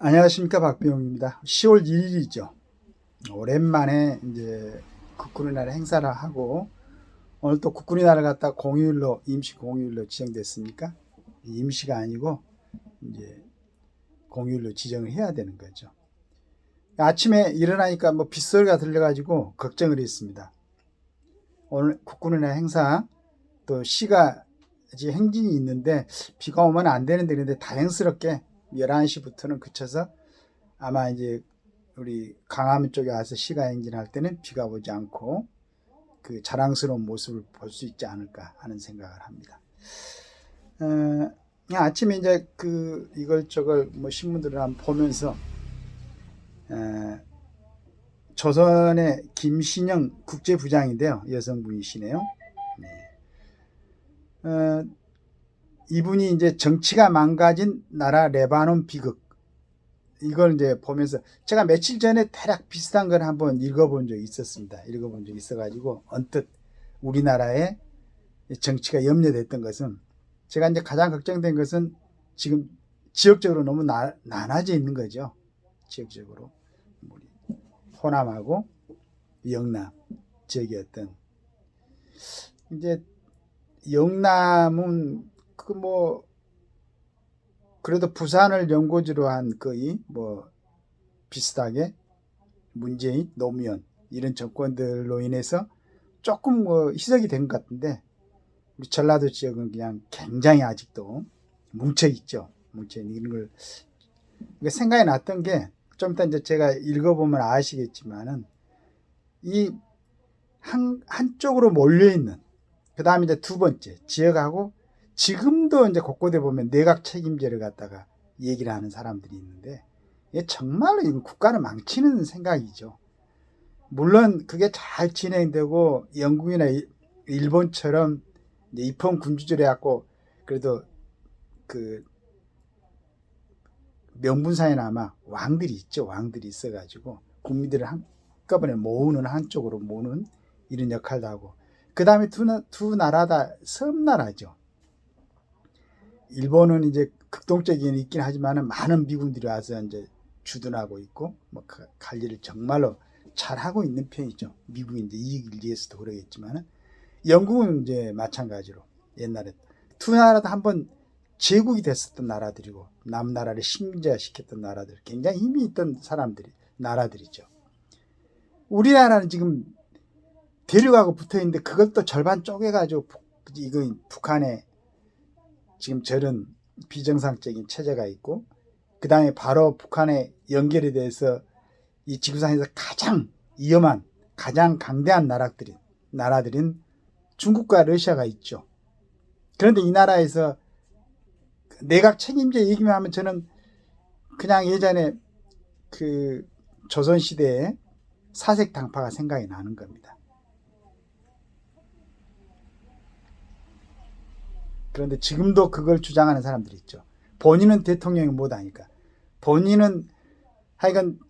안녕하십니까 박병입니다. 10월 1일이죠. 오랜만에 이제 국군의 날 행사를 하고 오늘 또 국군의 날을 갖다 공휴일로 임시 공휴일로 지정됐습니까? 임시가 아니고 이제 공휴일로 지정을 해야 되는 거죠. 아침에 일어나니까 뭐 빗소리가 들려가지고 걱정을 했습니다. 오늘 국군의 날 행사 또 시가 이제 행진이 있는데 비가 오면 안 되는데 그런데 다행스럽게 11시부터는 그쳐서 아마 이제 우리 강화문 쪽에 와서 시가 행진할 때는 비가 오지 않고 그 자랑스러운 모습을 볼 수 있지 않을까 하는 생각을 합니다. 어, 아침에 이제 그 이걸 저걸 뭐 신문들을 한번 보면서 어, 조선의 김신영 국제부장인데요. 여성분이시네요. 네. 어, 이분이 이제 정치가 망가진 나라 레바논 비극 이걸 이제 보면서 제가 며칠 전에 대략 비슷한 걸 한번 읽어본 적이 있었습니다. 읽어본 적이 있어가지고 언뜻 우리나라의 정치가 염려됐던 것은 제가 이제 가장 걱정된 것은 지금 지역적으로 너무 나, 나눠져 있는 거죠. 지역적으로 호남하고 영남 지역이었던 이제 영남은 그 뭐 그래도 부산을 연고지로 한 거의 뭐 비슷하게 문재인, 노무현 이런 정권들로 인해서 조금 뭐 희석이 된 것 같은데 우리 전라도 지역은 그냥 굉장히 아직도 뭉쳐 있죠. 뭉쳐 있는 걸 그러니까 생각이 났던 게 좀 이따 이제 제가 읽어보면 아시겠지만은 이 한, 한쪽으로 몰려 있는 그 다음에 이제 두 번째 지역하고 지금도 이제 곳곳에 보면 내각 책임제를 갖다가 얘기를 하는 사람들이 있는데 정말로 이건 국가를 망치는 생각이죠. 물론 그게 잘 진행되고 영국이나 일- 일본처럼 입헌 군주제를 해갖고 그래도 그 명분상에는 아마 왕들이 있죠. 왕들이 있어가지고 국민들을 한꺼번에 모으는 한쪽으로 모으는 이런 역할도 하고 그 다음에 두, 나- 두 나라 다 섬나라죠. 일본은 이제 극동적인 있긴 하지만은 많은 미군들이 와서 이제 주둔하고 있고 뭐그 관리를 정말로 잘 하고 있는 편이죠. 이제 이익을 위해서도 그러겠지만은 영국은 이제 마찬가지로 옛날에 두 나라 다 한번 제국이 됐었던 나라들이고 남나라를 식민지화시켰던 나라들 굉장히 힘이 있던 사람들이 나라들이죠. 우리나라는 지금 대륙하고 붙어 있는데 또 절반 쪼개가지고 북- 이거 북한에 지금 저런 비정상적인 체제가 있고 그 다음에 바로 북한에 연결이 돼서 이 지구상에서 가장 위험한 가장 강대한 나라들인 나라들인 중국과 러시아가 있죠. 그런데 이 나라에서 내각 책임제 얘기만 하면 저는 그냥 예전에 그 조선 시대에 사색 당파가 생각이 나는 겁니다. 그런데 지금도 그걸 주장하는 사람들이 있죠. 본인은 대통령이 못하니까. 본인은 하여간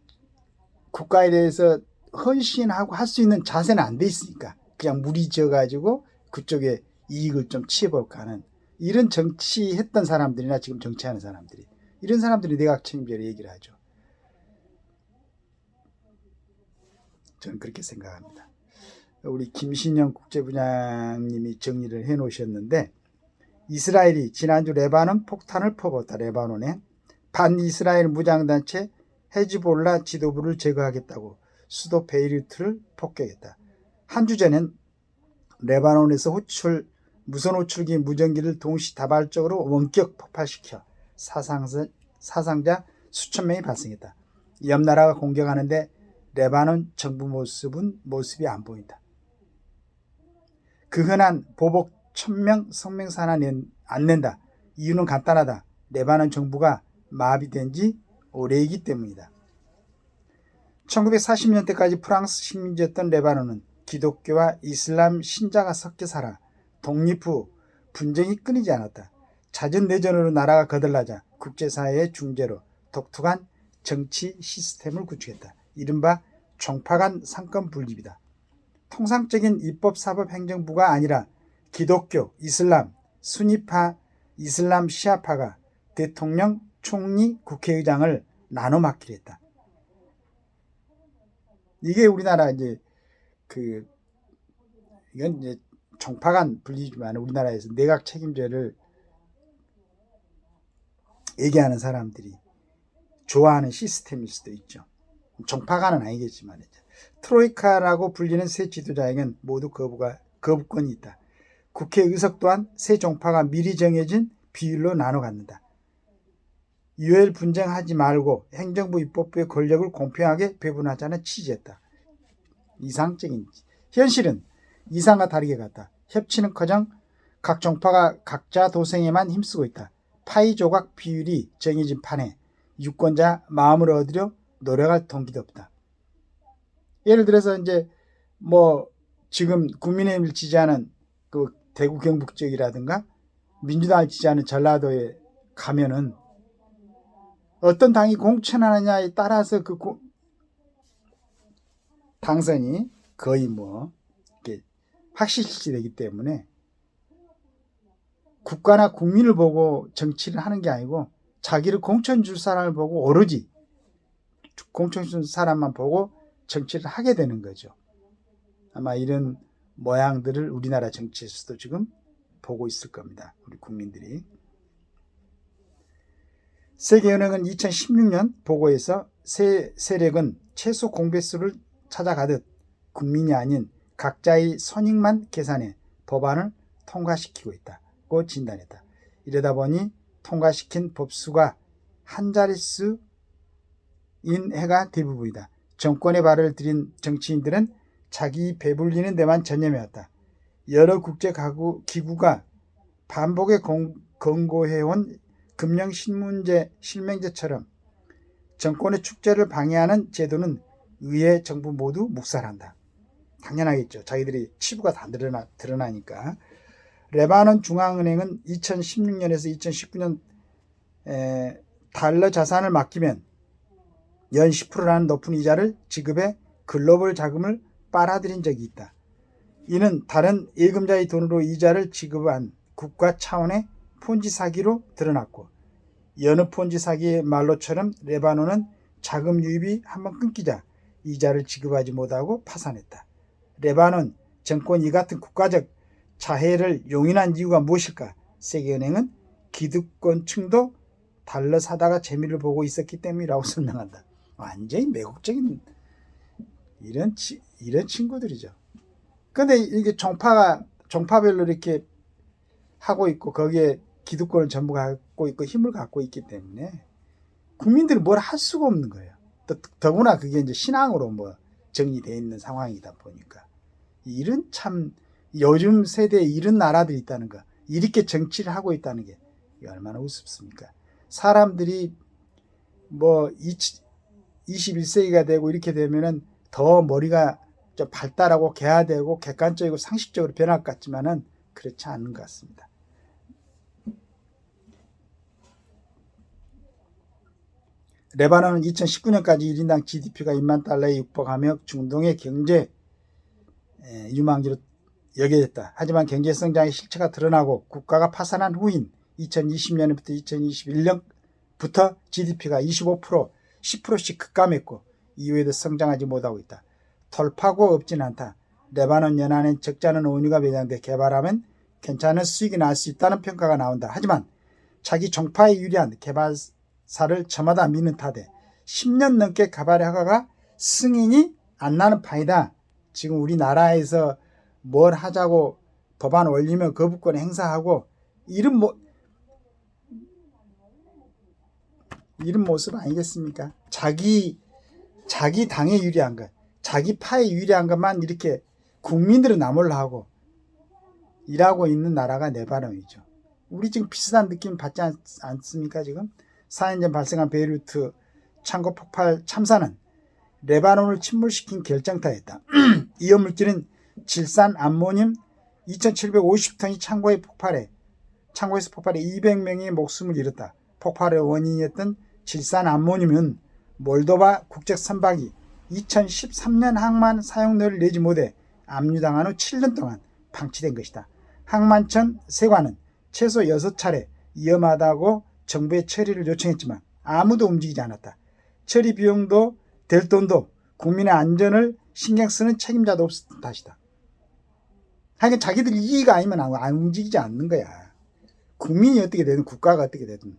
국가에 대해서 헌신하고 할 수 있는 자세는 안 돼 있으니까 그냥 무리 지어가지고 그쪽에 이익을 좀 취해볼까 하는 이런 정치했던 사람들이나 지금 정치하는 사람들이 이런 사람들이 내각 책임제를 얘기를 하죠. 저는 그렇게 생각합니다. 우리 김신영 국제부장님이 정리를 해 놓으셨는데 이스라엘이 지난주 레바논 폭탄을 퍼붓다. 레바논에 반이스라엘 무장단체 헤즈볼라 지도부를 제거하겠다고 수도 베이루트를 폭격했다. 한 주 전엔 레바논에서 호출 무선 호출기 무전기를 동시다발적으로 원격 폭발시켜 사상자, 사상자 수천 명이 발생했다. 옆 나라가 공격하는데 레바논 정부 모습은 모습이 안 보인다. 그 흔한 보복 천명 성명서 하나 낸, 안 낸다. 이유는 간단하다. 레바논 정부가 마비된 지 오래이기 때문이다. 1940년대까지 프랑스 식민지였던 레바논은 기독교와 이슬람 신자가 섞여 살아 독립 후 분쟁이 끊이지 않았다. 잦은 내전으로 나라가 거들나자 국제사회의 중재로 독특한 정치 시스템을 구축했다. 이른바 종파간 상권 분립이다. 통상적인 입법사법행정부가 아니라 기독교, 이슬람, 순위파, 이슬람 시아파가 대통령, 총리, 국회의장을 나눠 맡기로 했다. 이게 우리나라 이제 그 이건 이제 정파간 불리지만 우리나라에서 내각 책임제를 얘기하는 사람들이 좋아하는 시스템일 수도 있죠. 정파간은 아니겠지만 트로이카라고 불리는 새 지도자에겐 모두 거부가 거부권이 있다. 국회 의석 또한 새 정파가 미리 정해진 비율로 나눠 갖는다. 유혈 분쟁하지 말고 행정부 입법부의 권력을 공평하게 배분하자는 취지였다. 이상적인 현실은 이상과 다르게 갔다. 협치는커녕 각 정파가 각자 도생에만 힘쓰고 있다. 파이 조각 비율이 정해진 판에 유권자 마음을 얻으려 노력할 동기도 없다. 예를 들어서 이제 뭐 지금 국민의힘을 지지하는 그 대구 경북 지역이라든가 민주당을 지지하는 전라도에 가면은 어떤 당이 공천하느냐에 따라서 그 고- 당선이 거의 뭐 이렇게 확실시 되기 때문에 국가나 국민을 보고 정치를 하는 게 아니고 자기를 공천 줄 사람을 보고 오로지 공천 줄 사람만 보고 정치를 하게 되는 거죠. 아마 이런 모양들을 우리나라 정치에서도 지금 보고 있을 겁니다. 우리 국민들이. 세계은행은 2016년 보고에서 세 세력은 최소 공배수를 찾아가듯 국민이 아닌 각자의 선익만 계산해 법안을 통과시키고 있다고 진단했다. 이러다 보니 통과시킨 법수가 한 자릿수인 해가 대부분이다. 정권의 발을 들인 정치인들은 자기 배불리는 데만 전념해왔다. 여러 국제 가구, 기구가 반복에 공, 권고해온 금령 신문제 실명제처럼 정권의 축제를 방해하는 제도는 의회 정부 모두 묵살한다. 당연하겠죠. 자기들이 치부가 다 드러나, 드러나니까. 레바논 중앙은행은 2016년에서 2019년 에, 달러 자산을 맡기면 연 10%라는 높은 이자를 지급해 글로벌 자금을 빨아들인 적이 있다. 이는 다른 예금자의 돈으로 이자를 지급한 국가 차원의 폰지 사기로 드러났고 여느 폰지 사기의 말로처럼 레바논은 자금 유입이 한번 끊기자 이자를 지급하지 못하고 파산했다. 레바논 정권 이 같은 국가적 자해를 용인한 이유가 무엇일까? 세계은행은 기득권층도 달러 사다가 재미를 보고 있었기 때문이라고 설명한다. 완전히 매국적인 이런 치, 이런 친구들이죠. 근데 이게 정파가 정파별로 이렇게 하고 있고 거기에 기득권을 전부 갖고 있고 힘을 갖고 있기 때문에 국민들이 뭘 할 수가 없는 거예요. 더, 더구나 그게 이제 신앙으로 뭐 정리되어 있는 상황이다 보니까 이런 참 요즘 세대에 이런 나라들이 있다는 거 이렇게 정치를 하고 있다는 게 얼마나 우습습니까? 사람들이 뭐 21세기가 되고 이렇게 되면은 더 머리가 좀 발달하고 개화되고 객관적이고 상식적으로 변할 것 같지만은 그렇지 않은 것 같습니다. 레바논은 2019년까지 1인당 GDP가 2만 달러에 육박하며 중동의 경제 에, 유망지로 여겨졌다. 하지만 경제 성장의 실체가 드러나고 국가가 파산한 후인 2020년부터 2021년부터 GDP가 25% 10%씩 급감했고 이후에도 성장하지 못하고 있다. 돌파구가 없진 않다. 레바논 연안엔 적잖은 원유가 매장돼 개발하면 괜찮은 수익이 날 수 있다는 평가가 나온다. 하지만 자기 정파에 유리한 개발사를 저마다 미는 탓에 10년 넘게 개발 허가가 승인이 안 나는 판이다. 지금 우리나라에서 뭘 하자고 법안 올리면 거부권 행사하고 이런 뭐 이런 모습 아니겠습니까? 자기 자기 당에 유리한 것, 자기 파에 유리한 것만 이렇게 국민들은 나몰라 하고 일하고 있는 나라가 네바논이죠. 우리 지금 비슷한 느낌 받지 않, 않습니까? 지금 4년 전 발생한 베이루트 창고 폭발 참사는 레바논을 침몰시킨 결정타였다. 이 물질은 질산 암모늄 2,750톤이 창고에 폭발해 창고에서 폭발해 200명이 목숨을 잃었다. 폭발의 원인이었던 질산 암모늄은 몰도바 국적 선박이 2013년 항만 사용료를 내지 못해 압류당한 후 7년 동안 방치된 것이다. 항만청 세관은 최소 6차례 위험하다고 정부에 처리를 요청했지만 아무도 움직이지 않았다. 처리 비용도 될 돈도 국민의 안전을 신경 쓰는 책임자도 없었던 탓이다. 하여간 자기들 이익 아니면 안- 안 움직이지 않는 거야. 국민이 어떻게 되든 국가가 어떻게 되든.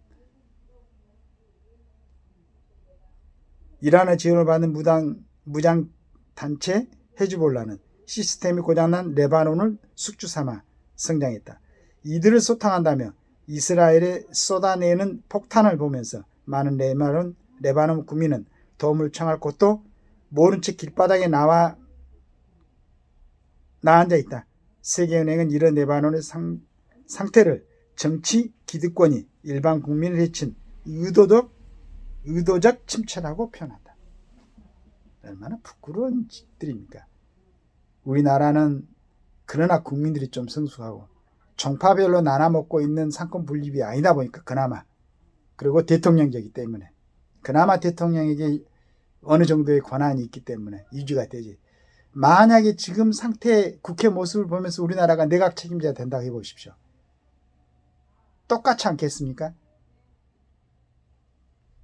이란의 지원을 받는 무당, 무장 단체 헤즈볼라는 시스템이 고장난 레바논을 숙주 삼아 성장했다. 이들을 소탕한다며 이스라엘에 쏟아내는 폭탄을 보면서 많은 레바논, 레바논 국민은 도움을 청할 곳도 모른 채 길바닥에 나와 나앉아 있다. 세계은행은 이런 레바논의 상, 상태를 정치 기득권이 일반 국민을 해친 의도적 의도적 침체라고 표현한다. 얼마나 부끄러운 짓들입니까? 우리나라는 그러나 국민들이 좀 성숙하고 종파별로 나눠 먹고 있는 상권 분립이 아니다 보니까 그나마 그리고 대통령제이기 때문에 그나마 대통령에게 어느 정도의 권한이 있기 때문에 유지가 되지. 만약에 지금 상태 국회 모습을 보면서 우리나라가 내각 책임자가 된다고 해보십시오. 똑같지 않겠습니까?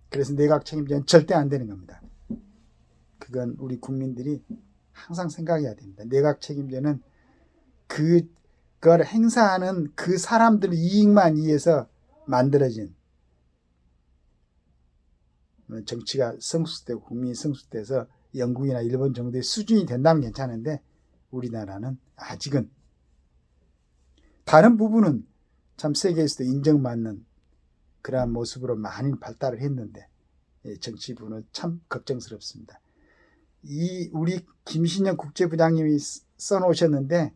그래서 내각 책임자는 절대 안 되는 겁니다. 그건 우리 국민들이 항상 생각해야 됩니다. 내각 책임자는 그, 그걸 행사하는 그 사람들 이익만 위해서 만들어진 정치가 성숙되고 국민이 성숙돼서 영국이나 일본 정도의 수준이 된다면 괜찮은데 우리나라는 아직은 다른 부분은 참 세계에서도 인정받는 그러한 모습으로 많이 발달을 했는데 예, 정치부는 참 걱정스럽습니다. 이 우리 김신영 국제부장님이 쓰- 써놓으셨는데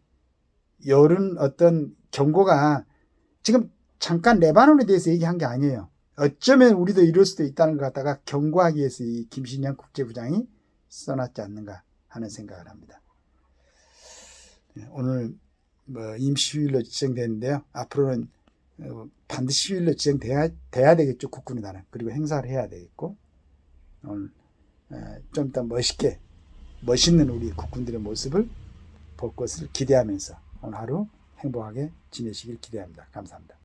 열은 어떤 경고가 지금 잠깐 레바논에 대해서 얘기한 게 아니에요. 어쩌면 우리도 이럴 수도 있다는 것 갖다가 경고하기 위해서 이 김신영 국제부장이 써놨지 않는가 하는 생각을 합니다. 예, 오늘 뭐 임시휴일로 지정되는데요. 앞으로는 어, 반드시 휴일로 지정돼야 돼야 되겠죠. 날은 그리고 행사를 해야 되겠고 오늘 좀더 멋있게 멋있는 우리 국군들의 모습을 볼 것을 기대하면서 오늘 하루 행복하게 지내시길 기대합니다. 감사합니다.